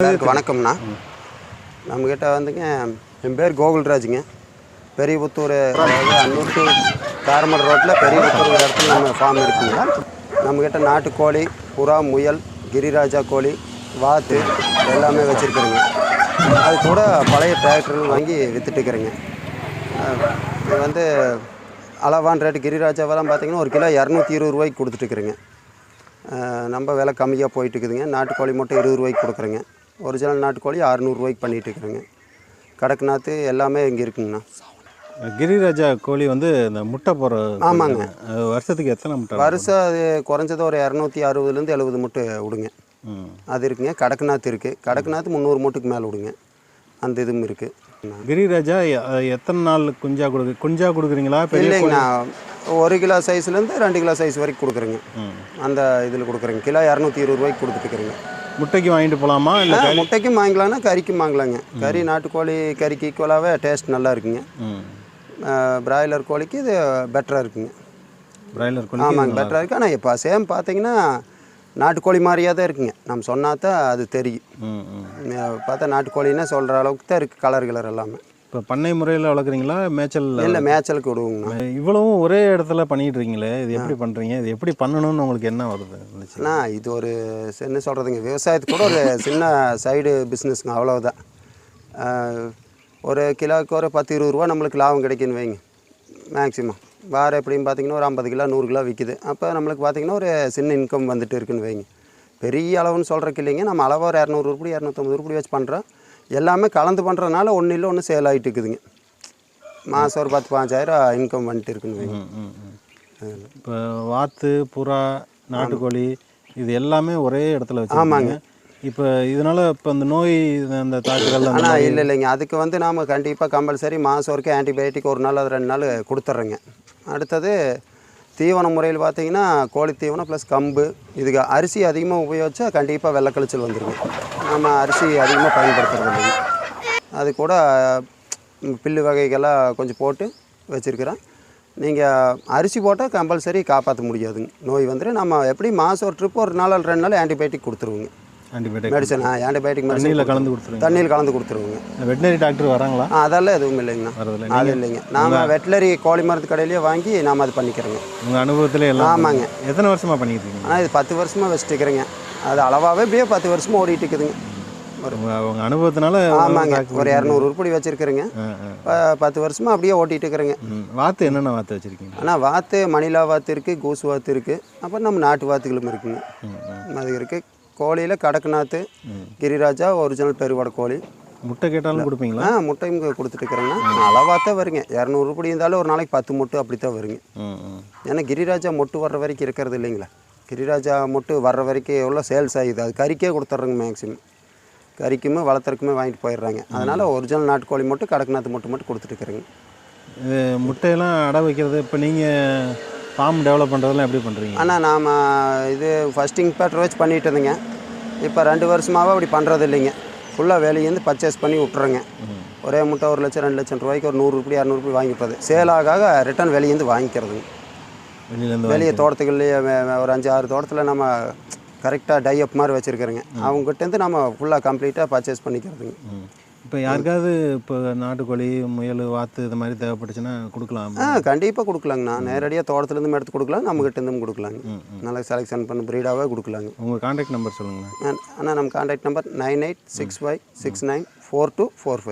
எல்லாருக்கும் வணக்கம்ண்ணா. நம்மக்கிட்ட வந்துங்க என் பேர் கோகுல்ராஜுங்க. பெரியபுத்தூர் அதாவது அன்னூர் டு காரமடை ரோட்டில் பெரியபுத்தூர் இடத்துல நம்ம ஃபார்ம் இருக்குங்க. நம்மக்கிட்ட நாட்டுக்கோழி புறா முயல் கிரிராஜா கோழி வாத்து எல்லாமே வச்சுருக்குறேங்க. அது கூட பழைய டிராக்டர்கள் வாங்கி விற்றுட்டுக்கிறேங்க இது வந்து அளவான் ரேட்டு கிரிராஜாவெல்லாம் பார்த்தீங்கன்னா ஒரு கிலோ இரநூத்தி இருபது ரூபாய்க்கு கொடுத்துட்டுருக்குறேங்க. நம்ம விலை கம்மியாக போயிட்டுருக்குதுங்க. நாட்டுக்கோழி மட்டும் இருபது ரூபாய்க்கு கொடுக்குறேங்க. ஒரிஜினல் நாட்டுக்கோழி அறுநூறுவாய்க்கு பண்ணிட்டு இருக்கிறேங்க கடக்நாத்து எல்லாமே இங்கே இருக்குங்கண்ணா. கிரிராஜா கோழி வந்து இந்த முட்டை போடுற ஆமாங்க. வருஷத்துக்கு எத்தனை முட்டை? வருஷம் அது குறைஞ்சது ஒரு இரநூத்தி அறுபதுலேருந்து எழுபது முட்டை விடுங்க. அது இருக்குங்க. கடக்நாத் இருக்குது கடக்நாத் முந்நூறு மூட்டுக்கு மேலே விடுங்க அந்த இதுவும் இருக்குது கிரிராஜா எத்தனை நாள் குஞ்சா கொடுக்கு குஞ்சா கொடுக்குறீங்களா? இல்லைங்கண்ணா ஒரு கிலோ சைஸ்லேருந்து ரெண்டு கிலோ சைஸ் வரைக்கும் கொடுக்குறேங்க. அந்த இதில் கொடுக்குறேங்க. கிலோ இரநூத்தி இருபது ரூபாய்க்கு கொடுத்துட்டுருக்குறேங்க முட்டைக்கு வாங்கிட்டு போகலாமா இல்லை முட்டைக்கும் வாங்கலாம்னா கறிக்கும் வாங்கலாங்க. கறி நாட்டுக்கோழி கறிக்கு ஈக்குவலாகவே டேஸ்ட் நல்லா இருக்குங்க. பிராய்லர் கோழிக்கு இது பெட்டராக இருக்குங்க. பிராய்லர் கோழி ஆமாங்க பெட்டராக இருக்குது ஆனால் இப்போ சேம் பார்த்தீங்கன்னா நாட்டுக்கோழி மாதிரியே தான் இருக்குங்க. நம்ம சொன்னா தான் அது தெரியும். பார்த்தா நாட்டுக்கோழின்னா சொல்கிற அளவுக்கு தான் இருக்குது கலர் கிளர் எல்லாமே. இப்போ பண்ணை முறையில் வளர்க்குறீங்களா? மேய்ச்சல் இல்லை மேய்ச்சலுக்கு விடுவோங்கண்ணா இவ்வளவும் ஒரே இடத்துல பண்ணிட்டு இருக்கீங்களே இது எப்படி பண்ணுறீங்க இது எப்படி பண்ணணும்னு உங்களுக்கு என்ன வருது? அண்ணா இது ஒரு என்ன சொல்கிறதுங்க விவசாயத்துக்கு கூட ஒரு சின்ன சைடு பிஸ்னஸ்ங்க அவ்வளவுதான். அஹ் ஒரு கிலோவுக்கு ஒரு பத்து இருபது ரூபா நம்மளுக்கு லாபம் கிடைக்குன்னு வைங்க மேக்ஸிமம் வாரம் எப்படின்னு பார்த்தீங்கன்னா ஒரு ஐம்பது கிலோ நூறு கிலோ விற்கிது அப்போ நம்மளுக்கு பார்த்தீங்கன்னா ஒரு சின்ன இன்கம் வந்துட்டு இருக்குன்னு வைங்க. பெரிய அளவுன்னு சொல்கிறக்கு இல்லைங்க நம்ம அளவாக ஒரு இரநூறு உருப்படி இரநூத்தம்பது உருப்படி வச்சு பண்ணுறோம் எல்லாமே கலந்து பண்ணுறதுனால ஒன்றும் இல்லை ஒன்று சேல் ஆகிட்டு இருக்குதுங்க. மாதம் ஒரு பத்து பாஞ்சாயிரம் இன்கம் வந்துட்டு இருக்குன்னு இப்போ வாத்து புறா நாட்டுக்கோழி இது எல்லாமே ஒரே இடத்துல வச்சுருக்காங்க. இப்போ இதனால இப்போ இந்த நோய் அந்த தாக்குதல் அந்த ஆனால் இல்லை இல்லைங்க. அதுக்கு வந்து நாம் கண்டிப்பாக கம்பல்சரி மாதம் வரைக்கும் ஆன்டிபயோட்டிக் ஒரு நாள் அது ரெண்டு நாள் கொடுத்துட்றேங்க அடுத்தது தீவன முறையில் பார்த்தீங்கன்னா கோழி தீவனம் ப்ளஸ் கம்பு. இதுக்கு அரிசி அதிகமாக உபயோகிச்சா கண்டிப்பாக வெள்ளக்கழிச்சல் வந்துருங்க நம்ம அரிசி அதிகமாக பயன்படுத்துறது அது கூட பில்லு வகைகள்லாம் கொஞ்சம் போட்டு வச்சுருக்கிறேன். நீங்கள் அரிசி போட்டால் கம்பல்சரி காப்பாற்ற முடியாதுங்க. நோய் வந்துடும் நம்ம எப்படி மாதம் ஒரு ட்ரிப் ஒரு நாள் ரெண்டு நாள் ஆன்டிபயோட்டிக் கொடுத்துருவோங்க. ஆன்டிபயோட்டிக் மெடிசன் ஆன்டிபயோட்டிக் தண்ணியில் கலந்து கொடுத்துருங்க தண்ணியில் கலந்து கொடுத்துருவோங்க. வெட்டினரி டாக்டர் வராங்களா? ஆ, அதெல்லாம் எதுவும் இல்லைங்கண்ணா. வரதில்ல அது இல்லைங்க. நாம வெட்டிலரி கோழி மருந்து கடையிலேயே வாங்கி நாம் அது பண்ணிக்கிறோங்க. உங்கள் அனுபவத்தில் எல்லாம் ஆமாங்க. எத்தனை வருஷமாக பண்ணிட்டு இருக்கீங்க? ஆனால் இது பத்து வருஷமாக வச்சுட்டு இருக்கிறேங்க அது அளவாகவே இப்படியே பத்து வருஷமாக ஓடிட்டு இருக்குதுங்க. உங்கள் அனுபவத்தினால ஆமாங்க. ஒரு இரநூறு உருப்படி வச்சுருக்கிறேங்க. பத்து வருஷமாக அப்படியே ஓட்டிகிட்டு இருக்கிறேங்க. வாத்து என்னென்ன வாத்து வச்சுருக்கீங்க? ஆனால் வாத்து மணிலா வாத்து இருக்குது கூசு வாத்து இருக்குது அப்புறம் நம்ம நாட்டு வாத்துகளும் இருக்குங்க. அது இருக்குது கோழியில் கடக்குநாத்து கிரிராஜா ஒரிஜினல் பெருவடை கோழி. முட்டை கேட்டாலும் கொடுப்பீங்களா? ஆ முட்டையும் கொடுத்துட்டு இருக்கிறேங்க அளவாக தான் வருங்க. இரநூறு உருப்படி இருந்தாலும் ஒரு நாளைக்கு பத்து முட்டை அப்படி தான் வருங்க ஏன்னா கிரிராஜா மொட்டு வர்ற வரைக்கும் இருக்கிறது இல்லைங்களா? கிரிராஜா மொட்டு வர்ற வரைக்கும் எவ்வளோ சேல்ஸ் ஆகுது? அது கறிக்கே கொடுத்துட்றோங்க மேக்ஸிமம் கறிக்குமே வளர்த்துறக்குமே வாங்கிட்டு போயிடுறாங்க. அதனால் ஒரிஜினல் நாட்டுக்கோழி மட்டும் கடக்நாத்து மட்டும் மட்டும் கொடுத்துட்டு இருக்கிறேங்க முட்டையெல்லாம் அடை வைக்கிறது. இப்போ நீங்கள் ஃபார்ம் டெவலப் பண்ணுறதெல்லாம் எப்படி பண்ணுறீங்க ஆனால் நாம் இது ஃபஸ்ட் இன்பேக்டர் வச்சு பண்ணிட்டு இருந்தேங்க. இப்போ ரெண்டு வருஷமாகவே அப்படி பண்ணுறது இல்லைங்க ஃபுல்லாக வெளியேருந்து பர்ச்சேஸ் பண்ணி விட்டுறேங்க. ஒரே முட்டை ஒரு லட்சம் ரெண்டு லட்சம் ரூபாய்க்கு ஒரு நூறு ரூபாய் இரநூறு ரூபாய் வாங்கிப்பது சேலாக ரிட்டர்ன் வெளியேருந்து வாங்கிக்கிறதுங்க. வெளியே தோட்டத்துக்குள்ளேயே ஒரு அஞ்சு ஆறு தோட்டத்தில் நம்ம கரெக்டாக டை அப் மாதிரி வச்சுருக்கிறோங்க. அவங்ககிட்டேருந்து நம்ம ஃபுல்லாக கம்ப்ளீட்டாக பர்ச்சேஸ் பண்ணிக்கிறதுங்க. இப்போ யாருக்காவது இப்போ நாட்டுக்கோழி முயல் வாத்து இது மாதிரி தேவைப்பட்டுச்சுன்னா கொடுக்கலாம். ஆ கண்டிப்பாக கொடுக்கலாங்கண்ணா நேரடியாக தோட்டத்துலேருந்து எடுத்து கொடுக்கலாம். நம்மகிட்ட இருந்தும் கொடுக்கலாங்க நல்லா செலெக்ஷன் பண்ண ப்ரீடாகவே கொடுக்கலாங்க. உங்கள் காண்டாக்ட் நம்பர் சொல்லுங்களேன் ஆனால் நம்ம contact number nine eight six five six nine four two four five.